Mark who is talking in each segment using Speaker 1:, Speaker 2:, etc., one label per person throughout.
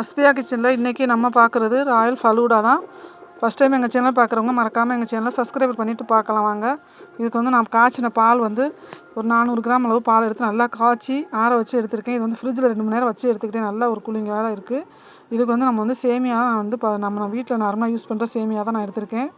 Speaker 1: அஸ்பியா கிச்சனில் இன்றைக்கி நம்ம பார்க்குறது ராயல் ஃபலூடா தான். ஃபஸ்ட் டைம் எங்கள் சேனல் பார்க்குறவங்க மறக்காமல் எங்கள் சேனலை சப்ஸ்கிரைப் பண்ணிவிட்டு பார்க்கலாம் வாங்க. இதுக்கு வந்து நான் காய்ச்சின பால் வந்து ஒரு நானூறு கிராம் அளவு பால் எடுத்து நல்லா காய்ச்சி ஆற வச்சு எடுத்திருக்கேன். இது வந்து ஃப்ரிட்ஜில் ரெண்டு மணி நேரம் வச்சு எடுத்துக்கிட்டேன் நல்லா ஒரு கூலிங்காக இருக்குது இதுக்கு வந்து நம்ம வந்து சேமியா நான் வந்து ப நம்ம வீட்டில் நார்மலாக யூஸ் பண்ணுற சேமியா தான் நான் எடுத்திருக்கேன்.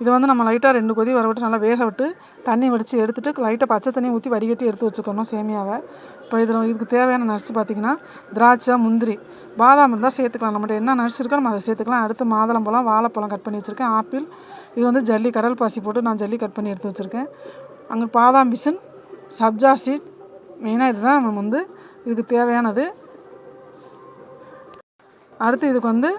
Speaker 1: இதை வந்து நம்ம லைட்டாக ரெண்டு கொதி வர விட்டு நல்லா வேக விட்டு தண்ணி வடித்து எடுத்துகிட்டு லைட்டாக பச்சை தண்ணி ஊற்றி வடிகட்டி எடுத்து வச்சுக்கணும் சேமியாவை. இப்போ இதில் இதுக்கு தேவையான நர்ஸு பார்த்திங்கன்னா திராட்சை முந்திரி பாதாம் இருந்தால் சேர்த்துக்கலாம். நம்மகிட்ட என்ன நர்ஸ் இருக்கோ நம்ம அதை சேர்த்துக்கலாம். அடுத்து மாதுளம்பழம் வாழைப்பழம் கட் பண்ணி வச்சுருக்கேன். ஆப்பிள் இது வந்து ஜல்லி கடல் பாசி போட்டு நான் ஜல்லி கட் பண்ணி எடுத்து வச்சுருக்கேன். அங்கே பாதாம் பிசின் சப்ஜா சீட் மெயினாக இதுதான் நம்ம வந்து இதுக்கு தேவையானது. அடுத்து இதுக்கு வந்து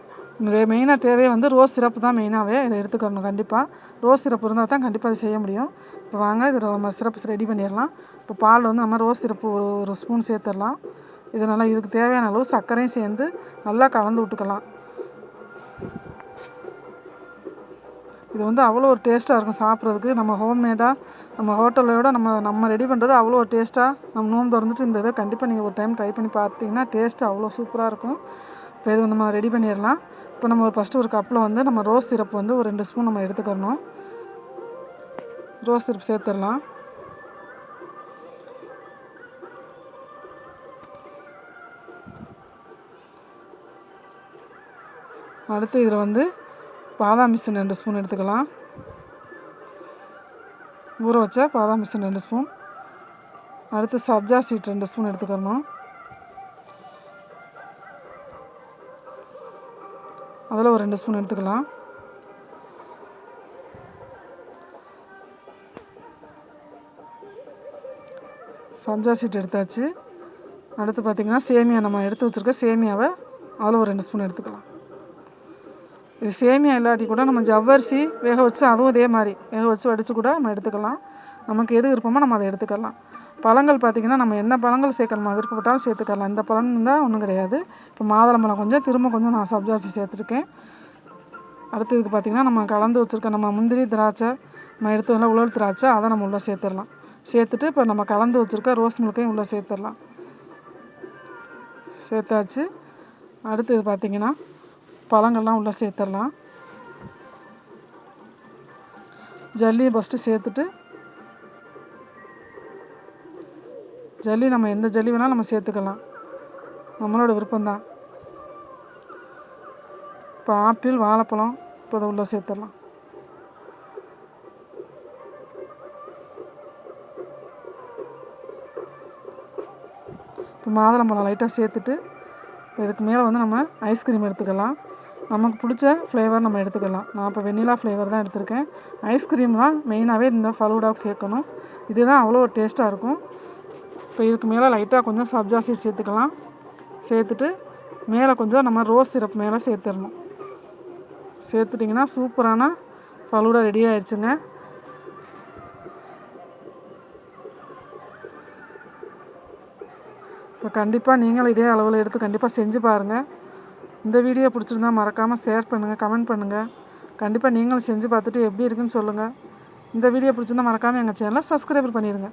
Speaker 1: மெயினாக தேவை வந்து ரோஸ் சிறப்பு தான் மெயினாகவே இதை எடுத்துக்கணும் கண்டிப்பாக ரோஸ் சிறப்பு இருந்தால் தான் கண்டிப்பாக அதை செய்ய முடியும். இப்போ வாங்க இது நம்ம சிறப்பு ரெடி பண்ணிடலாம். இப்போ பால் வந்து நம்ம ரோஸ் சிறப்பு ஒரு ஒரு ஸ்பூன் சேர்த்துடலாம். இது நல்லா இதுக்கு தேவையான அளவு சர்க்கரையும் சேர்ந்து நல்லா கலந்து விட்டுக்கலாம். இது வந்து அவ்வளோ ஒரு டேஸ்ட்டாக இருக்கும் சாப்பிட்றதுக்கு. நம்ம ஹோம்மேடாக நம்ம ஹோட்டலோட நம்ம நம்ம ரெடி பண்ணுறது அவ்வளோ ஒரு டேஸ்ட்டாக நம்ம நோம்பு திறந்துட்டு இந்த இதை கண்டிப்பாக நீங்கள் ஒரு டைம் ட்ரை பண்ணி பார்த்தீங்கன்னா டேஸ்ட்டு அவ்வளோ சூப்பராக இருக்கும். இப்போ இது நம்ம ரெடி பண்ணிடலாம். இப்போ நம்ம ஒரு ஃபஸ்ட்டு ஒரு கப்பில் வந்து நம்ம ரோஸ் சிரப் வந்து ஒரு ரெண்டு ஸ்பூன் நம்ம எடுத்துக்கணும். ரோஸ் சிரப் சேர்த்துடலாம். அடுத்து இதில் வந்து பாதாம் மிஷின் ரெண்டு ஸ்பூன் எடுத்துக்கலாம். ஊற வச்ச பாதாம் மிஷின் ரெண்டு ஸ்பூன். அடுத்து சப்ஜா சீட் ரெண்டு ஸ்பூன் எடுத்துக்கணும். அதில் ஒரு ரெண்டு ஸ்பூன் எடுத்துக்கலாம். சப்ஜா சீட் எடுத்தாச்சு. அடுத்து பார்த்திங்கன்னா சேமியா நம்ம எடுத்து வச்சுருக்க சேமியாவை அதில் ஒரு ரெண்டு ஸ்பூன் எடுத்துக்கலாம். சேமியா இல்லாட்டி கூட நம்ம ஜவ்வரிசி வேக வச்சு அதுவும் இதே மாதிரி. வேக வச்சு வடித்து கூட நம்ம எடுத்துக்கலாம். நமக்கு எது விருப்பமோ நம்ம அதை எடுத்துக்கலாம். பழங்கள் பார்த்திங்கன்னா நம்ம என்ன பழங்கள் சேர்க்கணுமா விருப்பப்பட்டாலும் சேர்த்துக்கலாம். இந்த பழம் தான் ஒன்றும் கிடையாது. இப்போ மாதுளம்பழம் கொஞ்சம் திரும்ப கொஞ்சம் நான் சப்ஜாசி சேர்த்துருக்கேன். அடுத்ததுக்கு பார்த்திங்கன்னா நம்ம கலந்து வச்சுருக்க நம்ம முந்திரி திராட்சை நம்ம எடுத்து வந்து உலர் திராட்சை அதை நம்ம உள்ளே சேர்த்துடலாம். சேர்த்துட்டு இப்போ நம்ம கலந்து வச்சுருக்க ரோஸ் மில்கையும் உள்ளே சேர்த்துடலாம். சேர்த்தாச்சு. அடுத்தது பார்த்திங்கன்னா பழங்கள்லாம் உள்ளே சேர்த்துடலாம். ஜல்லியை ஃபஸ்ட்டு சேர்த்துட்டு ஜல்லி நம்ம எந்த ஜல்லி வேணாலும் நம்ம சேர்த்துக்கலாம். நம்மளோட விருப்பம்தான். இப்போ ஆப்பிள் வாழைப்பழம் இப்போ அதை உள்ளே சேர்த்துடலாம். இப்போ மாதுளம்பழம் லைட்டாக சேர்த்துட்டு இதுக்கு மேலே வந்து நம்ம ஐஸ்கிரீம் எடுத்துக்கலாம். நமக்கு பிடிச்ச ஃப்ளேவர் நம்ம எடுத்துக்கலாம். நான் இப்போ வெண்ணிலா ஃப்ளேவர் தான் எடுத்திருக்கேன். ஐஸ்கிரீம் தான் மெயினாகவே இந்த ஃபலூடாக் சேர்க்கணும். இதுதான் அவ்வளோ ஒரு டேஸ்ட்டாக இருக்கும். இப்போ இதுக்கு மேலே லைட்டாக கொஞ்சம் சப்ஜா சீட் சேர்த்துக்கலாம். சேர்த்துட்டு மேலே கொஞ்சம் நம்ம ரோஸ் சிரப் மேலே சேர்த்துடணும். சேர்த்துட்டிங்கன்னா சூப்பரான ஃபலூடா ரெடி ஆயிடுச்சுங்க. கண்டிப்பாக நீங்களும் இதே அளவில் எடுத்து கண்டிப்பாக செஞ்சு பாருங்கள் இந்த வீடியோ பிடிச்சிருந்தா மறக்காமல் ஷேர் பண்ணுங்கள் கமெண்ட் பண்ணுங்கள் கண்டிப்பாக நீங்களும் செஞ்சு பார்த்துட்டு எப்படி இருக்குன்னு சொல்லுங்கள் இந்த வீடியோ பிடிச்சிருந்தா மறக்காமல் எங்கள் சேனலை சப்ஸ்கிரைபர் பண்ணிடுங்க